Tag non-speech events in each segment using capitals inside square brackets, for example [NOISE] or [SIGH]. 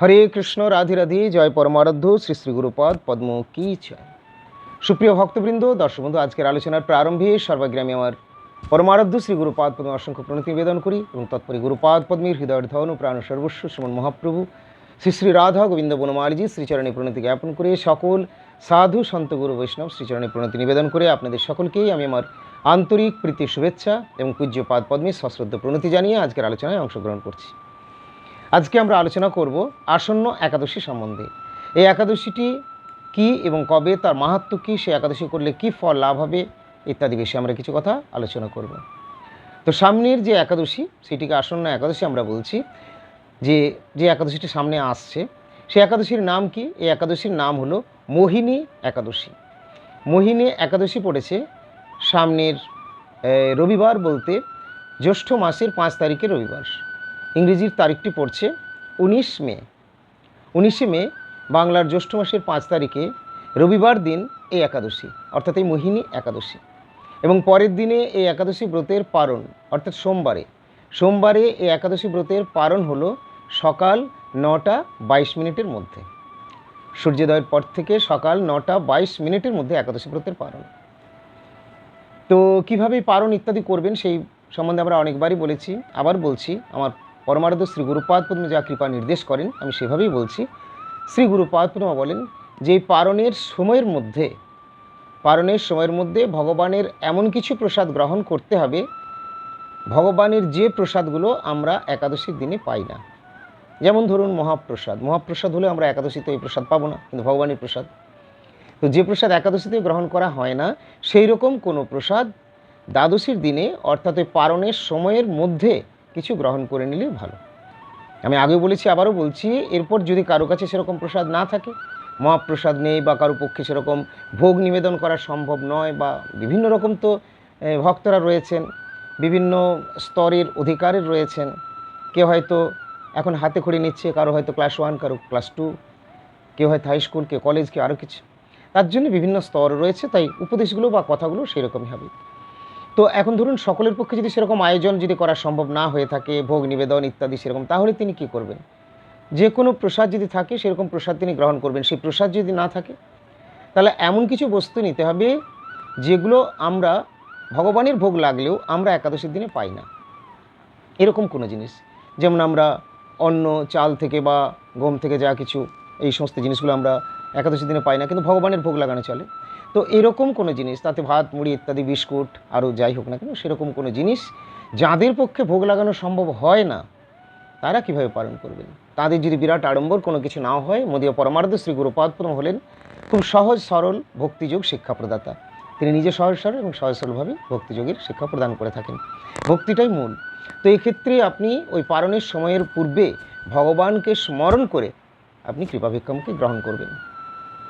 হরে কৃষ্ণ, রাধে রাধে, জয় পরমারাধ্য, শ্রী শ্রী গুরুপদ পদ্ম কি জয়। সুপ্রিয় ভক্তবৃন্দ, দর্শক বন্ধু, আজকের আলোচনার প্রারম্ভে সর্বাগ্রামী আমার পরমারাধ্য শ্রী গুরুপাদ পদ্ম অসংখ্য প্রণতি নিবেদন করি এবং তৎপরি গুরুপাদ পদ্মীর হৃদয়ের ধন ও প্রাণ সর্বস্ব শ্রমণ মহাপ্রভু, শ্রী শ্রী রাধা গোবিন্দ বনমালীজি শ্রীচরণে প্রণতি জ্ঞাপন করে সকল সাধু সন্ত গুরু বৈষ্ণব শ্রীচরণে প্রণতি নিবেদন করে আপনাদের সকলকেই আমি আমার আন্তরিক প্রীতি শুভেচ্ছা এবং পূজ্যপাদ পদ্মীর সশ্রদ্ধ প্রণতি জানিয়ে আজকের আলোচনায় অংশগ্রহণ করছি। আজকে আমরা আলোচনা করব আসন্ন একাদশী সম্বন্ধে। এই একাদশীটি কি এবং কবে, তার মাহাত্ম কী, সে একাদশী করলে কি ফল লাভ হবে, ইত্যাদি বিষয়ে আমরা কিছু কথা আলোচনা করব। তো সামনের যে একাদশী, সেটিকে আসন্ন একাদশী আমরা বলছি। যে যে একাদশীটি সামনে আসছে সেই একাদশীর নাম কি? এই একাদশীর নাম হলো মোহিনী একাদশী। মোহিনী একাদশী পড়েছে সামনের রবিবার বলতে জ্যৈষ্ঠ মাসের পাঁচ তারিখে রবিবার। ইংরেজির তারিখটি পড়ছে উনিশ মে। উনিশে মে বাংলার জ্যৈষ্ঠ মাসের পাঁচ তারিখে রবিবার দিন এই একাদশী, অর্থাৎ এই মোহিনী একাদশী। এবং পরের দিনে এই একাদশী ব্রতের পারণ, অর্থাৎ সোমবারে। সোমবারে এই একাদশী ব্রতের পারণ হলো সকাল নটা বাইশ মিনিটের মধ্যে। সূর্যোদয়ের পর থেকে সকাল নটা বাইশ মিনিটের মধ্যে একাদশী ব্রতের পারণ। তো কীভাবে পারণ ইত্যাদি করবেন সেই সম্বন্ধে আমরা অনেকবারই বলেছি, আবার বলছি আমার পরমারাধ্য শ্রী গুরুপাদ পদ্ম যা কৃপা নির্দেশ করেন, আমি সেভাবেই বলছি। শ্রী গুরুপাদ পদ্ম বলেন, যে পারণের সময়ের মধ্যে, পারণের সময়ের মধ্যে ভগবানের এমন কিছু প্রসাদ গ্রহণ করতে হবে, ভগবানের যে প্রসাদগুলো আমরা একাদশীর দিনে পাই না। যেমন ধরুন মহাপ্রসাদ মহাপ্রসাদ হলে আমরা একাদশীতে ওই প্রসাদ পাবো না, কিন্তু ভগবানের প্রসাদ। তো যে প্রসাদ একাদশীতে গ্রহণ করা হয় না, সেই রকম কোনো প্রসাদ দ্বাদশীর দিনে, অর্থাৎ ওই পারণের সময়ের মধ্যে কিছু গ্রহণ করে নিলে ভালো। আমি আগেও বলেছি, আবারও বলছি, এরপর যদি কারও কাছে সেরকম প্রসাদ না থাকে, মহাপ্রসাদ নেই বা কারও পক্ষে সেরকম ভোগ নিবেদন করা সম্ভব নয় বা বিভিন্ন রকম তো ভক্তরা রয়েছেন, বিভিন্ন স্তরের অধিকারের রয়েছেন, কেউ হয়তো এখন হাতে খড়ি নিচ্ছে, কারও হয়তো ক্লাস ওয়ান কারও ক্লাস টু কেউ হয়তো হাই স্কুল কেউ কলেজ কেউ আরও কিছু। তার জন্য বিভিন্ন স্তর রয়েছে, তাই উপদেশগুলো বা কথাগুলো সেরকমই হবে। তো এখন ধরুন সকলের পক্ষে যদি সেরকম আয়োজন যদি করা সম্ভব না হয়ে থাকে, ভোগ নিবেদন ইত্যাদি সেরকম, তাহলে তিনি কি করবেন? যে কোনো প্রসাদ যদি থাকে, সেরকম প্রসাদ তিনি গ্রহণ করবেন। সেই প্রসাদ যদি না থাকে, তাহলে এমন কিছু বস্তু নিতে হবে যেগুলো আমরা, ভগবানের ভোগ লাগলেও আমরা একাদশীর দিনে পাই না। এরকম কোনো জিনিস। যেমন আমরা অন্ন, চাল থেকে বা গম থেকে যা কিছু, এই সমস্ত জিনিসগুলো আমরা একাদশীর দিনে পাই না, কিন্তু ভগবানের ভোগ লাগানো চলে। তো এরকম কোনো জিনিস, তাতে ভাত, মুড়ি ইত্যাদি, বিস্কুট আরও যাই হোক না কেন, সেরকম কোনো জিনিস যাদের পক্ষে ভোগ লাগানো সম্ভব হয় না, তারা কীভাবে পালন করবেন? তাদের যদি বিরাট আড়ম্বর কোনো কিছু না হয়, মোদীয় পরমার্থ শ্রী গুরুপাদপ্রম হলেন খুব সহজ, সরল ভক্তিযোগ শিক্ষা প্রদাতা তিনি নিজে সহজ, সরল এবং সহজ, সরলভাবে ভক্তিযোগের শিক্ষা প্রদান করে থাকেন। ভক্তিটাই মূল। তো এক্ষেত্রে আপনি ওই পালনের সময়ের পূর্বে ভগবানকে স্মরণ করে আপনি কৃপাভিক্ষমকে গ্রহণ করবেন।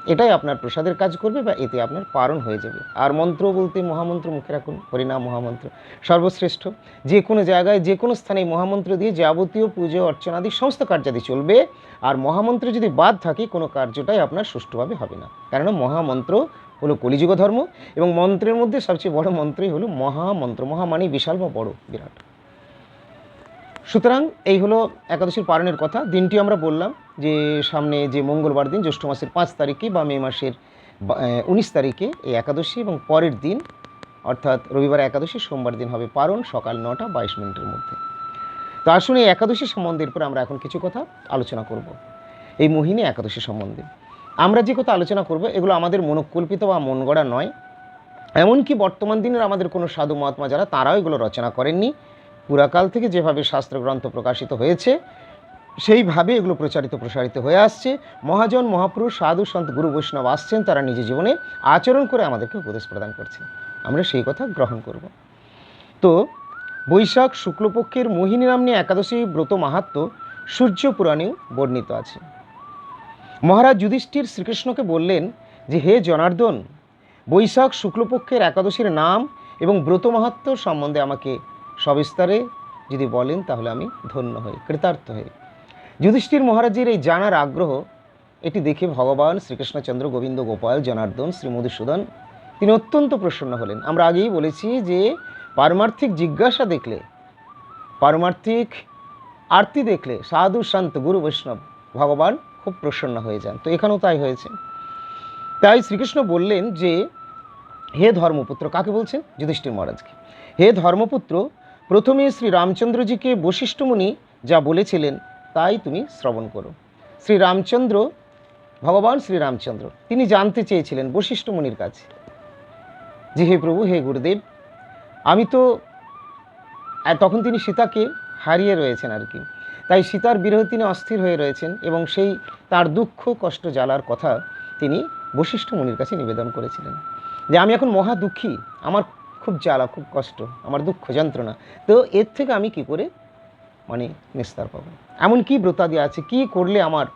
এটাই আপনার প্রসাদের কাজ করবে বা এতে আপনার পারণ হয়ে যাবে। আর মন্ত্র বলতে মহামন্ত্র মুখে রাখুন হরিনাম মহামন্ত্র। সর্বশ্রেষ্ঠ যে কোনো জায়গায় যে কোনো স্থানে মহামন্ত্র দিয়ে যাবতীয় পুজো অর্চনাদি সমস্ত কার্যাদি চলবে। আর মহামন্ত্র যদি বাদ থাকে, কোনো কার্যটাই আপনার সুষ্ঠুভাবে হবে না। কেননা মহামন্ত্র হলো কলিযুগ ধর্ম এবং মন্ত্রের মধ্যে সবচেয়ে বড় মন্ত্রই হলো মহামন্ত্র। মহা মানে বিশাল বা বড়, বিরাট। সুতরাং এই হলো একাদশীর পালনের কথা। দিনটি আমরা বললাম যে সামনে যে মঙ্গলবার দিন, জ্যৈষ্ঠ মাসের পাঁচ তারিখে বা মে মাসের উনিশ তারিখে এই একাদশী এবং পরের দিন, অর্থাৎ রবিবার একাদশী, সোমবার দিন হবে পারণ সকাল নটা বাইশ মিনিটের মধ্যে। তো আসুন এই একাদশী সম্বন্ধের উপর আমরা এখন কিছু কথা আলোচনা করব। এই মোহিনী একাদশী সম্বন্ধে। আমরা যে কথা আলোচনা করব, এগুলো আমাদের মনকল্পিত বা মন গড়া নয়। এমনকি বর্তমান দিনের আমাদের কোনো সাধু মহাত্মা যারা, তারাও এগুলো রচনা করেননি। পুরাকাল থেকে যেভাবে শাস্ত্রগ্রন্থ প্রকাশিত হয়েছে, সেইভাবে এগুলো প্রচারিত প্রসারিত হয়ে আসছে। মহাজন, মহাপুরুষ, সাধু, সন্ত, গুরু বৈষ্ণব আসছেন, তারা নিজ জীবনে আচরণ করে আমাদেরকে উপদেশ প্রদান করছেন আমরা সেই কথা গ্রহণ করব। তো, বৈশাখ শুক্লপক্ষের মোহিনী নাম্নী একাদশী ব্রত মাহাত্ম সূর্য পুরাণেও বর্ণিত আছে। মহারাজ যুধিষ্ঠির শ্রীকৃষ্ণকে বললেন যে, হে জনার্দন, বৈশাখ শুক্লপক্ষের একাদশীর নাম এবং ব্রত মাহাত্ম সম্বন্ধে আমাকে সবিস্তারে যদি বলেন তাহলে আমি ধন্য হই, কৃতার্থ হই। যুধিষ্ঠির মহারাজের এই জানার আগ্রহ, এটি দেখে ভগবান শ্রীকৃষ্ণচন্দ্র গোবিন্দ গোপাল জনার্দন শ্রী মধুসূদন, তিনি অত্যন্ত প্রসন্ন হলেন। আমরা আগেই বলেছি যে পারমার্থিক জিজ্ঞাসা দেখলে, পারমার্থিক আরতি দেখলে সাধু সন্ত গুরু বৈষ্ণব ভগবান খুব প্রসন্ন হয়ে যান। তো এখানেও তাই হয়েছে। তাই শ্রীকৃষ্ণ বললেন যে, হে ধর্মপুত্র, কাকে বলছেন? যুধিষ্ঠির মহারাজকে। হে ধর্মপুত্র প্রথমে শ্রী রামচন্দ্রজিকে বশিষ্ঠ মুনি যা বলেছিলেন, তাই তুমি শ্রবণ করো। শ্রী রামচন্দ্র, ভগবান শ্রী রামচন্দ্র, তিনি জানতে চেয়েছিলেন বশিষ্ঠ মুনির কাছে যে, হে প্রভু, হে গুরুদেব, আমি তো তখন তিনি সীতাকে হারিয়ে রয়েছেন আর কি। তাই সীতার বিরহে তিনি অস্থির হয়ে রয়েছেন এবং সেই তার দুঃখ, কষ্ট জ্বালার কথা তিনি বশিষ্ঠ মুনির কাছে নিবেদন করেছিলেন। যে, আমি এখন মহা দুঃখী, আমার খুব জ্বালা, খুব কষ্ট, আমার দুঃখ, যন্ত্রণা। তো এর থেকে আমি কি করে মানে নিস্তার পাবো? এমন কি ব্রতাদি আছে, কি করলে আমার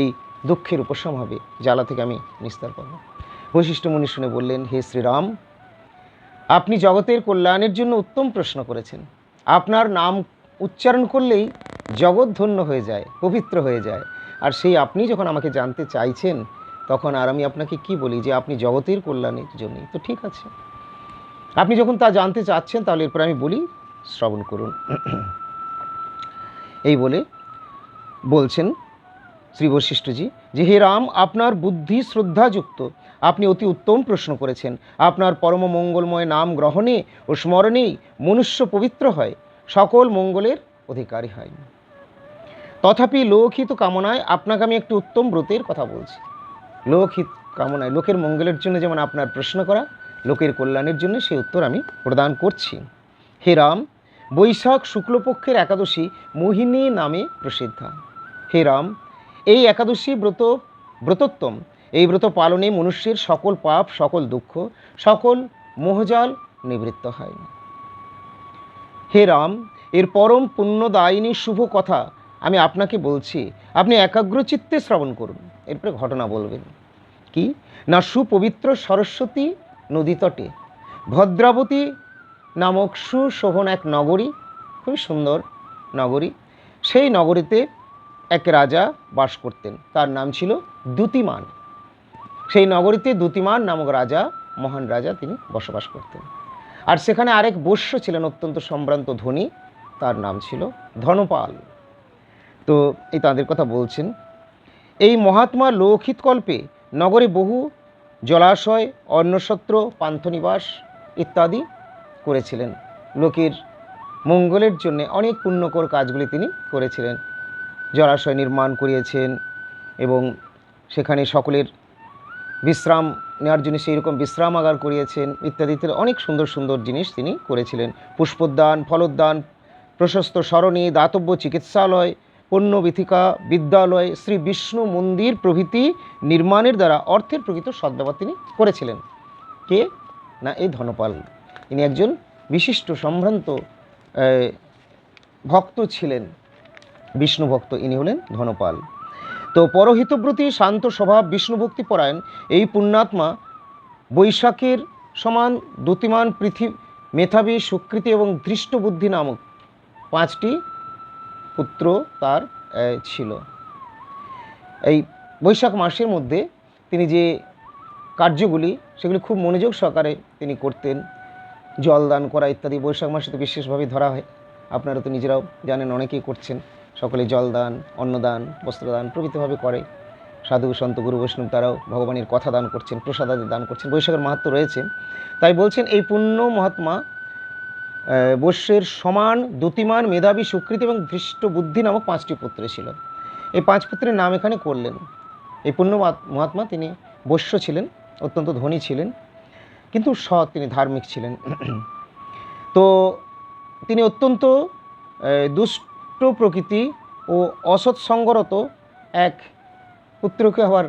এই দুঃখের উপশম হবে, জ্বালা থেকে আমি নিস্তার পাবো? বশিষ্ঠ মুনি শুনে বললেন, হে শ্রীরাম, আপনি জগতের কল্যাণের জন্য উত্তম প্রশ্ন করেছেন। আপনার নাম উচ্চারণ করলেই জগৎ ধন্য হয়ে যায়, পবিত্র হয়ে যায়। আর সেই আপনি যখন আমাকে জানতে চাইছেন, তখন আর আমি আপনাকে কি বলি যে, আপনি জগতের কল্যাণের জন্যই? তো ঠিক আছে। আপনি যখন তা জানতে চাচ্ছেন, তাহলে এরপর আমি বলি, শ্রবণ করুন। এই বলে বলছেন শ্রী বশিষ্ঠজি যে, হে রাম, আপনার বুদ্ধি শ্রদ্ধাযুক্ত। আপনি অতি উত্তম প্রশ্ন করেছেন। আপনার পরম মঙ্গলময় নাম গ্রহণে ও স্মরণেই মনুষ্য পবিত্র হয়। সকল মঙ্গলের অধিকারী হয়। তথাপি লোকহিত কামনায় আপনাকে আমি একটি উত্তম ব্রতের কথা বলছি। লোকহিত কামনায়, লোকের মঙ্গলের জন্য যেমন আপনার প্রশ্ন করা লোকের কল্যাণের জন্য সেই উত্তর আমি প্রদান করছি। হে রাম, বৈশাখ শুক্লপক্ষের একাদশী মোহিনী নামে প্রসিদ্ধা। হে রাম, এই একাদশী ব্রত, ব্রতোত্তম। এই ব্রত পালনে মনুষ্যের সকল পাপ, সকল দুঃখ, সকল মোহজাল নিবৃত্ত হয়। হে রাম, এর পরম পুণ্যদায়িনী শুভ কথা আমি আপনাকে বলছি, আপনি একাগ্রচিত্তে শ্রবণ করুন। এরপরে ঘটনা বলবেন। কি? না সুপবিত্র সরস্বতী নদী তটে ভদ্রাবতী নামক সুশোভন এক নগরী, খুবই সুন্দর নগরী, সেই নগরীতে এক রাজা বাস করতেন। তার নাম ছিল দ্যুতিমান সেই নগরীতে দ্যুতিমান নামক রাজা, মহান রাজা তিনি বসবাস করতেন। আর সেখানে আরেক বৈশ্য ছিলেন অত্যন্ত সম্ভ্রান্ত ধনী, তার নাম ছিল ধনপাল। তো এই তাদের কথা বলছেন। এই মহাত্মা লৌকিত কল্পে নগরে বহু জলাশয় অন্নসত্র পান্থনিবাস ইত্যাদি করেছিলেন। লোকের মঙ্গলের জন্য অনেক পুণ্যকর কাজগুলি তিনি করেছিলেন। জলাশয় নির্মাণ করিয়েছেন এবং সেখানে সকলের বিশ্রাম নেওয়ার জন্য সেই রকম বিশ্রামাগার করিয়েছেন ইত্যাদি ইত্যাদি। অনেক সুন্দর সুন্দর জিনিস তিনি করেছিলেন। পুষ্পোদ্যান, ফলোদ্যান, প্রশস্ত সরণি দাতব্য চিকিৎসালয় পণ্যবিথিকা বিদ্যালয় শ্রী বিষ্ণু মন্দির প্রভৃতি নির্মাণের দ্বারা অর্থের প্রকৃত সদ্ব্যবহার তিনি করেছিলেন। কে? না এই ধনপাল। ইনি একজন বিশিষ্ট, সম্ভ্রান্ত ভক্ত ছিলেন। বিষ্ণু ভক্ত ইনি হলেন ধনপাল। তো পরহিতব্রতী শান্ত স্বভাব বিষ্ণুভক্তি পরায়ণ, এই পুণ্যাত্মা বৈশাখের সমান দ্যুতিমান পৃথিবী মেধাবী সুকৃতি এবং ধৃষ্ট বুদ্ধি নামক পাঁচটি পুত্র তার ছিল। এই বৈশাখ মাসের মধ্যে তিনি যে কার্যগুলি, সেগুলি খুব মনোযোগ সহকারে তিনি করতেন, জল দান করা ইত্যাদি, বৈশাখ মাসে তো বিশেষভাবে ধরা হয়। আপনারা তো নিজেরাও জানেন, অনেকেই করছেন। সকলে জলদান অন্নদান, বস্ত্রদান প্রভৃতিভাবে করে। সাধু, সন্ত, গুরু, বৈষ্ণব তারাও ভগবানের কথা দান করছেন, প্রসাদ আদি দান করছেন, বৈশাখের মাহাত্ম রয়েছে। তাই বলছেন, এই পুণ্য মহাত্মা বৈশ্যের সমান দ্যুতিমান মেধাবী, সুকৃতি এবং দৃষ্ট বুদ্ধি নামক পাঁচটি পুত্র ছিল। এই পাঁচ পুত্রের নাম এখানে করলেন। এই পুণ্য মহাত্মা তিনি বৈশ্য ছিলেন, অত্যন্ত ধনী ছিলেন, কিন্তু সৎ তিনি ধার্মিক ছিলেন। তো তিনি অত্যন্ত দুষ্ট প্রকৃতি ও অসৎ সঙ্গরত এক পুত্রকে আবার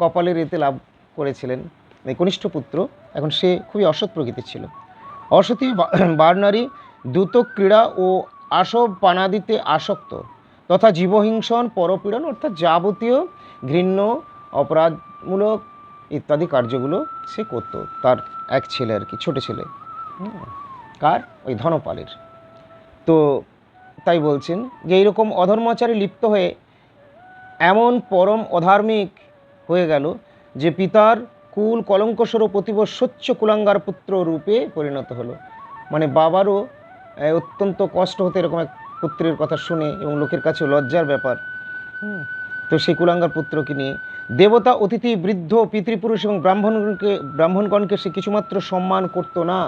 কপালের এতে লাভ করেছিলেন। এই কনিষ্ঠ পুত্র, এখন সে খুবই অসৎ প্রকৃতির ছিল। অসতী [CLEARS THROAT] বারনারী দ্রুত ক্রীড়া ও আসব পানাদিতে আসক্ত তথা জীবহিংসন, পরপীড়ন অর্থাৎ যাবতীয় ঘৃণ্য, অপরাধমূলক ইত্যাদি কার্যগুলো সে করতো। তার এক ছেলে আর কি, ছোট ছেলে। কার? ওই ধনপালের। তো তাই বলছেন যে এইরকম অধর্মাচারে লিপ্ত হয়ে এমন পরম অধার্মিক হয়ে গেল যে পিতার কুল কলঙ্কস্বরূপ অতীব স্বচ্ছ কুলাঙ্গার পুত্র রূপে পরিণত হলো। মানে বাবারও অত্যন্ত কষ্ট হতো এরকম এক পুত্রের কথা শুনে এবং লোকের কাছে লজ্জার ব্যাপার। তো সেই কুলাঙ্গার পুত্রকে নিয়ে দেবতা অতিথি বৃদ্ধ পিতৃপুরুষ এবং ব্রাহ্মণকে ব্রাহ্মণগণকে সে কিছুমাত্র সম্মান করতো না।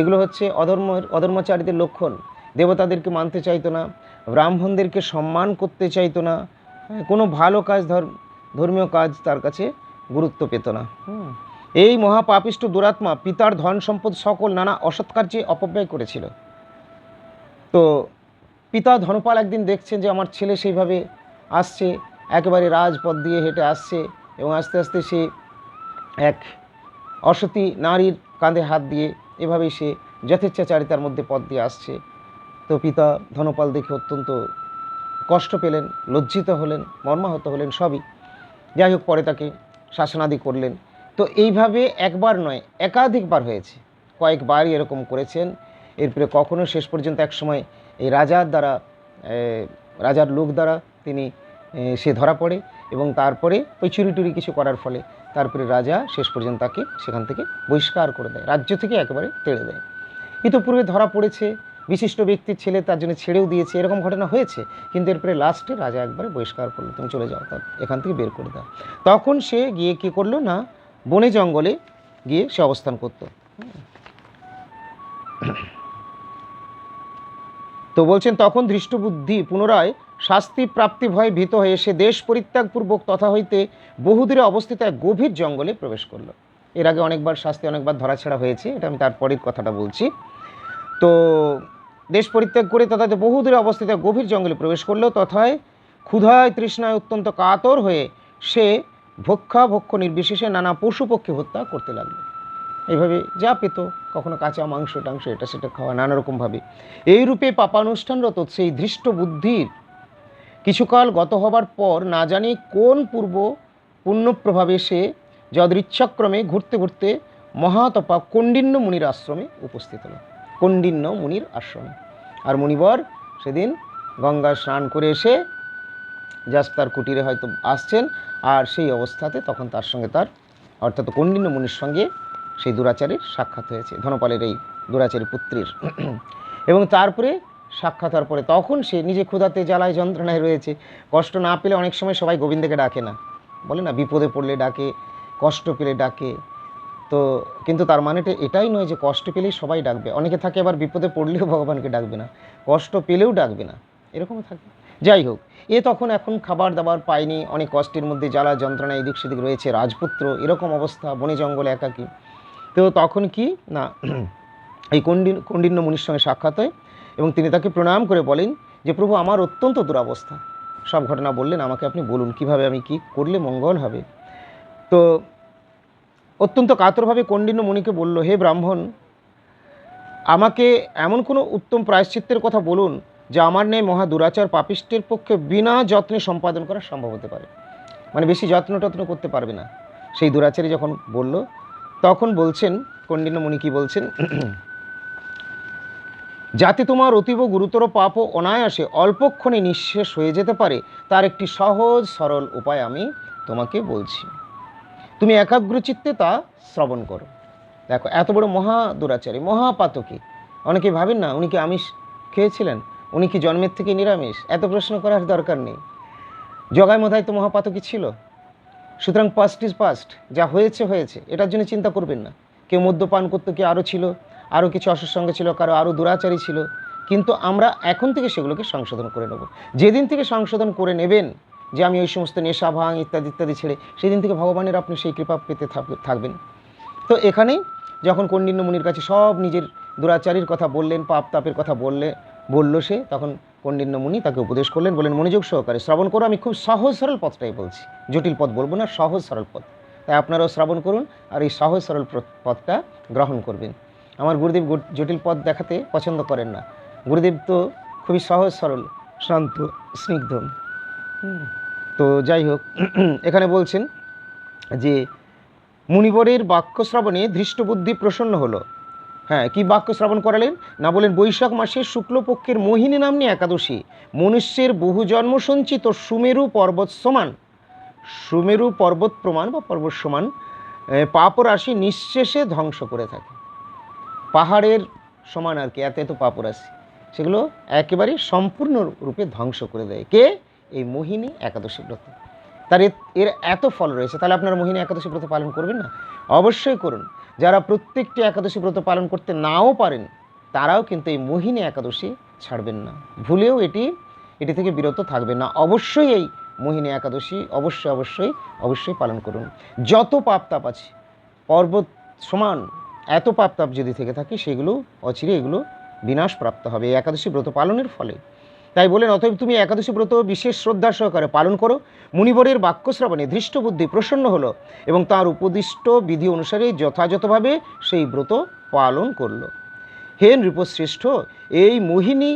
এগুলো হচ্ছে অধর্মের অধর্মচারীদের লক্ষণ। দেবতাদেরকে মানতে চাইতো না ব্রাহ্মণদেরকে সম্মান করতে চাইতো না। হ্যাঁ, কোনো ভালো কাজ ধর ধর্মীয় কাজ তার কাছে গুরুত্ব পেত না। এই মহাপাপিষ্ট দুরাত্মা পিতার ধন সম্পদ সকল নানা অসৎকার্যে অপব্যয় করেছিল। তো পিতা ধনপাল একদিন দেখছেন যে আমার ছেলে সেইভাবে আসছে, একেবারে রাজপথ দিয়ে হেঁটে আসছে এবং আস্তে আস্তে সে এক অসতী নারীর কাঁধে হাত দিয়ে এভাবেই সে যথেচ্ছাচারিতার মধ্যে পথ দিয়ে আসছে। তো পিতা ধনপাল দেখে অত্যন্ত কষ্ট পেলেন, লজ্জিত হলেন, মর্মাহত হলেন সবই। যাই হোক, পরে তাকে শাসনাদি করলেন। তো এইভাবে একবার নয়, একাধিকবার হয়েছে। কয়েকবারই এরকম করেছেন। এরপরে কখনো শেষ পর্যন্ত এক সময় এই রাজার দ্বারা রাজার লোক দ্বারা তিনি সে ধরা পড়ে এবং তারপরে ওই চুরি টুরি কিছু করার ফলে তারপরে রাজা শেষ পর্যন্ত তাকে সেখান থেকে বহিষ্কার করে দেয়, রাজ্য থেকে একেবারে তেড়ে দেয়। ইতোপূর্বে ধরা পড়েছে বিশিষ্ট ব্যক্তির ছেলে তার জন্য ছেড়েও দিয়েছে, এরকম ঘটনা হয়েছে। কিন্তু এরপরে লাস্টে রাজা একবারে বহিষ্কার করল, তুমি চলে যাও, তার এখান থেকে বের করে দাও। তখন সে গিয়ে কী করল না, বনে জঙ্গলে গিয়ে সে অবস্থান করতো। তো বলছেন, তখন দৃষ্টবুদ্ধি পুনরায় শাস্তি প্রাপ্তি ভয়ে ভীত হয়ে সে দেশ পরিত্যাগপূর্বক তথা হইতে বহুদূরে অবস্থিত এক গভীর জঙ্গলে প্রবেশ করল। এর আগে অনেকবার শাস্তি, অনেকবার ধরাছাড়া হয়েছে, এটা আমি তারপরের কথাটা বলছি। তো দেশ পরিত্যাগ করে তথা বহুদূরে অবস্থিত গভীর জঙ্গলে প্রবেশ করল, তথায় ক্ষুধায় তৃষ্ণায় অত্যন্ত কাতর হয়ে সে ভক্ষা ভক্ষ নির্বিশেষে নানা পশু পক্ষী হত্যা করতে লাগল। এইভাবে যা পেত, কখনো কাঁচা মাংস, টাংস, এটা সেটা খাওয়া, নানা রকমভাবে এইরূপে পাপানুষ্ঠানরত সেই ধৃষ্ট বুদ্ধির কিছুকাল গত হবার পর না জানি কোন পূর্ব পুণ্যপ্রভাবে সে যদৃচ্ছাক্রমে ঘুরতে ঘুরতে মহাতপা কণ্ডিন্য মুনির আশ্রমে উপস্থিত হলো। কণ্ডিন্য মুনির আশ্রমে। আর মুনিবর সেদিন গঙ্গা স্নান করে এসে জাস্ট তার কুটিরে হয়তো আসছেন, আর সেই অবস্থাতে তখন তার সঙ্গে তার অর্থাৎ কণ্ডিন্য মুনির সঙ্গে সেই দুরাচারের সাক্ষাৎ হয়েছে, ধনপালের এই দুরাচারী পুত্রের। এবং তারপরে সাক্ষাৎ হওয়ার পরে তখন সে নিজে ক্ষুধাতে জ্বালায়, যন্ত্রণায় রয়েছে। কষ্ট না পেলে অনেক সময় সবাই গোবিন্দকে ডাকে না। বলে না, বিপদে পড়লে ডাকে, কষ্ট পেলে ডাকে। তো কিন্তু তার মানেটা এটাই নয় যে কষ্ট পেলেই সবাই ডাকবে। অনেকে থাকে আবার বিপদে পড়লেও ভগবানকে ডাকবে না। কষ্ট পেলেও ডাকবে না। এরকমও থাকে। যাই হোক, এ তখন এখন খাবার দাবার পায়নি, অনেক কষ্টের মধ্যে জ্বালা যন্ত্রণা এদিক সেদিক রয়েছে, রাজপুত্র, এরকম অবস্থা, বনে জঙ্গলে একাকী। তো তখন কি? না, [CLEARS THROAT] এই কণ্ডিন কণ্ডিন্য মুনির সঙ্গে সাক্ষাৎ হয় এবং তিনি তাকে প্রণাম করে বলেন যে, প্রভু, আমার অত্যন্ত দুরাবস্থা। সব ঘটনা বললেন, আমাকে আপনি বলুন, কীভাবে আমি কি করলে মঙ্গল হবে? তো অত্যন্ত কাতরভাবে কণ্ডিন্য মুনিকে বলল, হে ব্রাহ্মণ, আমাকে এমন কোনো উত্তম প্রায়শ্চিত্তের কথা বলুন যা আমার ন্যায় মহা দুরাচার পাপিষ্টের পক্ষে বিনা যত্নে সম্পাদন করা সম্ভব হতে পারে। মানে বেশি যত্ন টত্ন করতে পারবে না। সেই দুরাচারী যখন বলল, তখন বলছেন কণ্ডিন্য মুনি কি বলছেন, যাতে তোমার অতীব গুরুতর পাপ ও অনায়াসে অল্পক্ষণে নিঃশেষ হয়ে যেতে পারে, তার একটি সহজ সরল উপায় আমি তোমাকে বলছি। তুমি একাগ্রচিত্তে তা শ্রবণ করো। দেখো, এত বড় মহা দুরাচারী মহাপাতকী অনেকে ভাবেন না, উনি কি আমিষ খেয়েছিলেন? উনি কি জন্মের থেকে নিরামিষ? এত প্রশ্ন করার দরকার নেই। জগায় মধায় তো মহাপাতকী ছিল। সুতরাং পাস্ট ইজ পাস্ট যা হয়েছে হয়েছে, এটার জন্য চিন্তা করবেন না। কেউ মদ্যপান করতো কেউ আরও ছিল? আরও কিছু অসৎসঙ্গ ছিল, কারও আরও দুরাচারী ছিল। কিন্তু আমরা এখন থেকে সেগুলোকে সংশোধন করে নেব। যেদিন থেকে সংশোধন করে নেবেন যে আমি ওই সমস্ত নেশা, ভাঙ ইত্যাদি ইত্যাদি ছেড়ে সেদিন থেকে ভগবানের আপনি সেই কৃপা পেতে থাকবেন। তো এখানেই যখন কণ্ডিন্য মুনির কাছে সব নিজের দুরাচারীর কথা বললেন, পাপ তাপের কথা বললে, বলল সে, তখন কণ্ডিন্য মুনি তাকে উপদেশ করলেন বলেন মনোযোগ সহকারে শ্রবণ করো, আমি খুব সহজ সরল পথটাই বলছি। জটিল পথ বলব না, সহজ সরল পথ। তাই আপনারাও শ্রবণ করুন আর এই সহজ সরল পথটা গ্রহণ করবেন। আমার গুরুদেব জটিল পথ দেখাতে পছন্দ করেন না। গুরুদেব তো খুবই সহজ সরল, শান্ত, স্নিগ্ধ। তো যাই হোক, এখানে বলছেন যে, মুনিবরের বাক্য শ্রবণে ধৃষ্টবুদ্ধি প্রসন্ন হলো। হ্যাঁ কি বাক্য শ্রবণ করালেন? না বলেন, বৈশাখ মাসের শুক্লপক্ষের মোহিনী নামনি একাদশী। মনুষ্যের বহু জন্ম সঞ্চিত সুমেরু পর্বত সমান। সুমেরু পর্বত প্রমাণ বা পর্বত সমান পাপরাশি পাপ নিঃশেষে ধ্বংস করে থাকে। পাহাড়ের সমান আর কি, এত এত পাপরাশি সেগুলো একেবারে সম্পূর্ণ রূপে ধ্বংস করে দেয়। কে? এই মোহিনী একাদশী ব্রত। তার এর- এত ফল রয়েছে, তাহলে আপনারা মোহিনী একাদশী ব্রত পালন করবেন না? অবশ্যই করুন। যারা প্রত্যেকটি একাদশী ব্রত পালন করতে নাও পারেন, তারাও কিন্তু এই মোহিনী একাদশী ছাড়বেন না। ভুলেও এটি এটি থেকে বিরত থাকবেন না। অবশ্যই এই মোহিনী একাদশী অবশ্যই অবশ্যই অবশ্যই পালন করুন। যত পাপ তাপ আছে, পর্বত সমান, এত পাপ তাপ যদি থেকে থাকে, সেগুলো অচিরে এগুলো বিনাশ প্রাপ্ত হবে। এই একাদশী ব্রত পালনের ফলে তাই বলেন, অতএব তুমি একাদশী ব্রত বিশেষ শ্রদ্ধা সহকারে পালন করো। মুনিবরের বাক্য শ্রবণে ধৃষ্ট বুদ্ধি প্রসন্ন হলো এবং তার উপদিষ্ট বিধি অনুসারে যথাযথভাবে সেই ব্রত পালন করল। হে নৃপশ্রেষ্ঠ, এই মোহিনী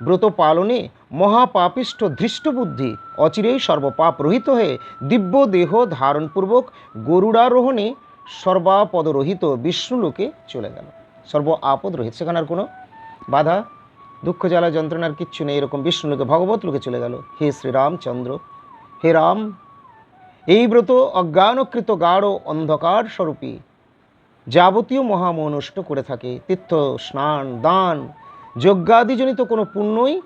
ব্রত পালনে মহাপাপিষ্ঠ ধৃষ্টবুদ্ধি অচিরেই সর্বপাপ রহিত হয়ে দিব্য দেহ ধারণপূর্বক গরুড়ারোহণে সর্বাপদরহিত বিষ্ণুলোকে চলে গেল। সর্ব আপদ রহিত, সেখানে আর কোনো বাধা দুঃখ জ্বালা যন্ত্রণার কিচ্ছু নেই, এরকম বিষ্ণুলোকে ভগবত লোকে চলে গেল। হে শ্রীরামচন্দ্র, হে রাম, এই ব্রত অজ্ঞানকৃত গাঢ় অন্ধকার স্বরূপী, যাবতীয় মহামোহ করে থাকে, তীর্থ, স্নান, দান, যজ্ঞাদিজনিত কোনো পুণ্যই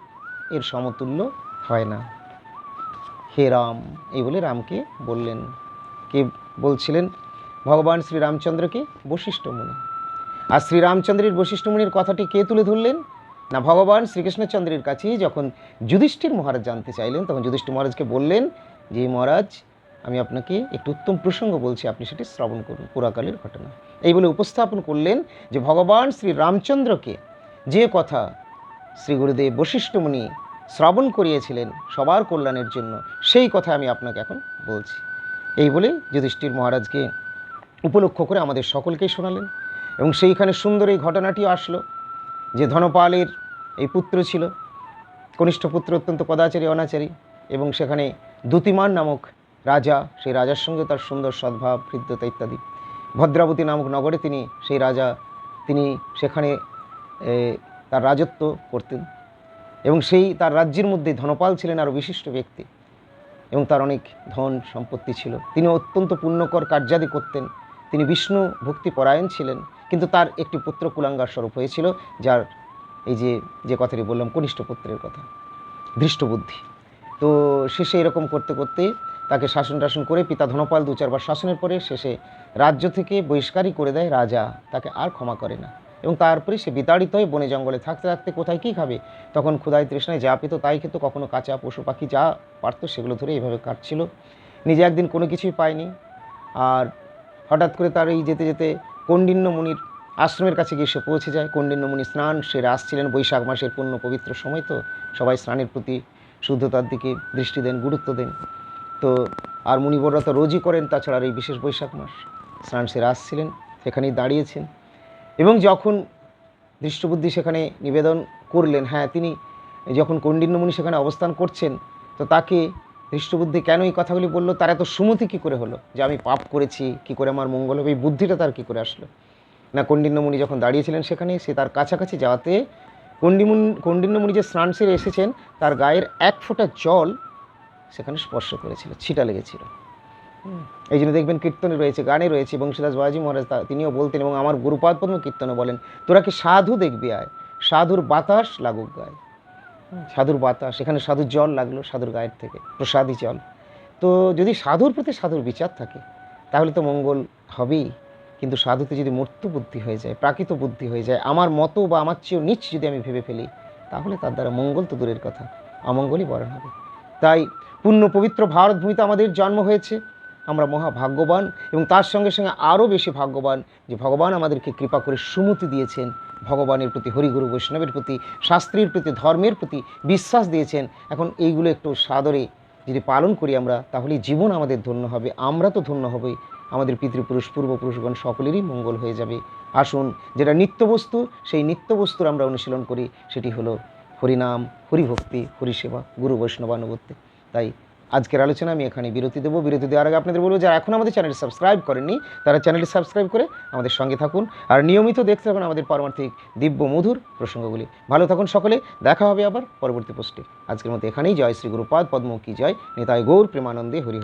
এর সমতুল্য হয় না। হে রাম, এই বলে রামকে বললেন। কে বলছিলেন? ভগবান শ্রীরামচন্দ্রকে বশিষ্ঠ আর শ্রীরামচন্দ্রের বশিষ্ঠ কথাটি কে তুলে ধরলেন? না, ভগবান শ্রীকৃষ্ণচন্দ্রের কাছেই যখন যুধিষ্ঠির মহারাজ জানতে চাইলেন, তখন যুধিষ্ঠির মহারাজকে বললেন যে মহারাজ, আমি আপনাকে একটু উত্তম প্রসঙ্গ বলছি, আপনি সেটি শ্রবণ করুন, পুরাকালের ঘটনা। এই বলে উপস্থাপন করলেন যে ভগবান শ্রী রামচন্দ্রকে যে কথা শ্রী গুরুদেব বশিষ্ঠ মুনি শ্রবণ করিয়েছিলেন সবার কল্যাণের জন্য, সেই কথা আমি আপনাকে এখন বলছি। এই বলে যুধিষ্ঠির মহারাজকে উপলক্ষ করে আমাদের সকলকেই শোনালেন এবং সেইখানে সুন্দর এই ঘটনাটিও আসলো। যে ধনপালের এই পুত্র ছিল, কনিষ্ঠ পুত্র অত্যন্ত কদাচারী অনাচারী, এবং সেখানে দ্যুতিমান নামক রাজা, সেই রাজার সঙ্গে তার সুন্দর সদ্ভাব, হৃদ্যতা ইত্যাদি। ভদ্রাবতী নামক নগরে তিনি, সেই রাজা, তিনি সেখানে তার রাজত্ব করতেন। এবং সেই তার রাজ্যের মধ্যে ধনপাল ছিলেন আরও বিশিষ্ট ব্যক্তি। এবং তার অনেক ধন সম্পত্তি ছিল। তিনি অত্যন্ত পুণ্যকর কার্যাদি করতেন। তিনি বিষ্ণু ভক্তি পরায়ণ ছিলেন, কিন্তু তার একটি পুত্র কুলাঙ্গার স্বরূপ হয়েছিল, যার এই যে যে কথাটি বললাম, কনিষ্ঠ পুত্রের কথা, ধৃষ্টবুদ্ধি। তো শেষে এরকম করতে করতে তাকে শাসন টাসন করে পিতা ধনপাল দু চারবার শাসনের পরে শেষে রাজ্য থেকে বহিষ্কারই করে দেয় রাজা, তাকে আর ক্ষমা করে না। এবং তারপরে সে বিতাড়িত হয়ে বনে জঙ্গলে থাকতে থাকতে কোথায় কী খাবে? তখন ক্ষুধায় তৃষ্ণায় যা পেত তাই খেত, কখনো কাঁচা পশু পাখি যা পারতো সেগুলো ধরে এইভাবে কাটছিল। নিজে একদিন কোনো কিছুই পায়নি। আর হঠাৎ করে তার এই যেতে যেতে কণ্ডিন্য মুনির আশ্রমের কাছে গিয়ে সে পৌঁছে যায়। কণ্ডিন্য স্নান সেরে আসছিলেন। বৈশাখ মাসের পূর্ণ পবিত্র সময় তো। সবাই স্নানের প্রতি শুদ্ধতার দিকে দৃষ্টি দেন, গুরুত্ব দেন। তো আর মুনিবররা তো রোজই করেন, তাছাড়া এই বিশেষ বৈশাখ মাস। স্নান সেরে আসছিলেন, সেখানেই দাঁড়িয়েছেন। এবং যখন দৃষ্টবুদ্ধি সেখানে নিবেদন করলেন হ্যাঁ তিনি যখন কণ্ডিন্যমুনি সেখানে অবস্থান করছেন, তো তাকে দৃষ্টবুদ্ধি কেন এই কথাগুলি বলল? তার এত সুমতি কী করে হলো? যে আমি পাপ করেছি, কি করে আমার মঙ্গল হবে? এই বুদ্ধিটা তার কী করে আসলো? না কণ্ডিন্যমুনি যখন দাঁড়িয়েছিলেন সেখানে, সে তার কাছাকাছি যাওয়াতে কণ্ডিমুন কণ্ডিন্যমুনি যে স্নান সেরে এসেছেন, তার গায়ের এক ফোঁটা জল সেখানে স্পর্শ করেছিল, ছিটা লেগেছিল। এই জন্য দেখবেন কীর্তনে রয়েছে, গানে রয়েছে, বংশীদাস বাবাজি মহারাজ তিনিও বলতেন এবং আমার গুরুপাদ পদ্ম কীর্তনে বলেন, তোরা কি সাধু দেখবি আয়? সাধুর বাতাস লাগুক গায়ে। সাধুর বাতাস এখানে সাধুর জল লাগল সাধুর গায়ের থেকে, প্রসাদী জল। তো যদি সাধুর প্রতি সাধুর বিচার থাকে, তাহলে তো মঙ্গল হবেই। কিন্তু সাধুতে যদি মূর্ত বুদ্ধি হয়ে যায়, প্রাকৃত বুদ্ধি হয়ে যায়, আমার মতো বা আমার চেয়েও নিচ যদি আমি ভেবে ফেলি, তাহলে তার দ্বারা মঙ্গল তো দূরের কথা, অমঙ্গলই বরণ হবে। তাই পূর্ণ পবিত্র ভারত ভূমিতে আমাদের জন্ম হয়েছে, আমরা মহা ভাগ্যবান এবং তার সঙ্গে সঙ্গে আরও বেশি ভাগ্যবান যে ভগবান আমাদেরকে কৃপা করে সুমতি দিয়েছেন ভগবানের প্রতি, হরিগুরু বৈষ্ণবের প্রতি, শাস্ত্রীর প্রতি, ধর্মের প্রতি বিশ্বাস দিয়েছেন। এখন এইগুলো একটু সাদরে যদি পালন করি আমরা, তাহলে জীবন আমাদের ধন্য হবে। আমরা তো ধন্য হবই। আমাদের পিতৃপুরুষ, পূর্বপুরুষগণ সকলেরই মঙ্গল হয়ে যাবে। আসুন, যেটা নিত্যবস্তু, সেই নিত্যবস্তুর আমরা অনুশীলন করি, সেটি হলো হরিনাম, হরিভক্তি, হরিসেবা, গুরু বৈষ্ণবানুভূতি তাই আজকের আলোচনা আমি এখানে বিরতি দেবো। বিরতি দেওয়ার আগে আপনাদের বলব, যারা এখন আমাদের চ্যানেলটি সাবস্ক্রাইব করেননি, তারা চ্যানেলটি সাবস্ক্রাইব করে আমাদের সঙ্গে থাকুন। আর নিয়মিত দেখতে থাকুন আমাদের পারমার্থিক দিব্য মধুর প্রসঙ্গগুলি। ভালো থাকুন সকলে, দেখা হবে আবার পরবর্তী পোস্টে। আজকের মতো এখানেই। জয় শ্রী গুরুপাদ, পদ্ম কি জয় নেতায় গৌর, প্রেমানন্দে হরি।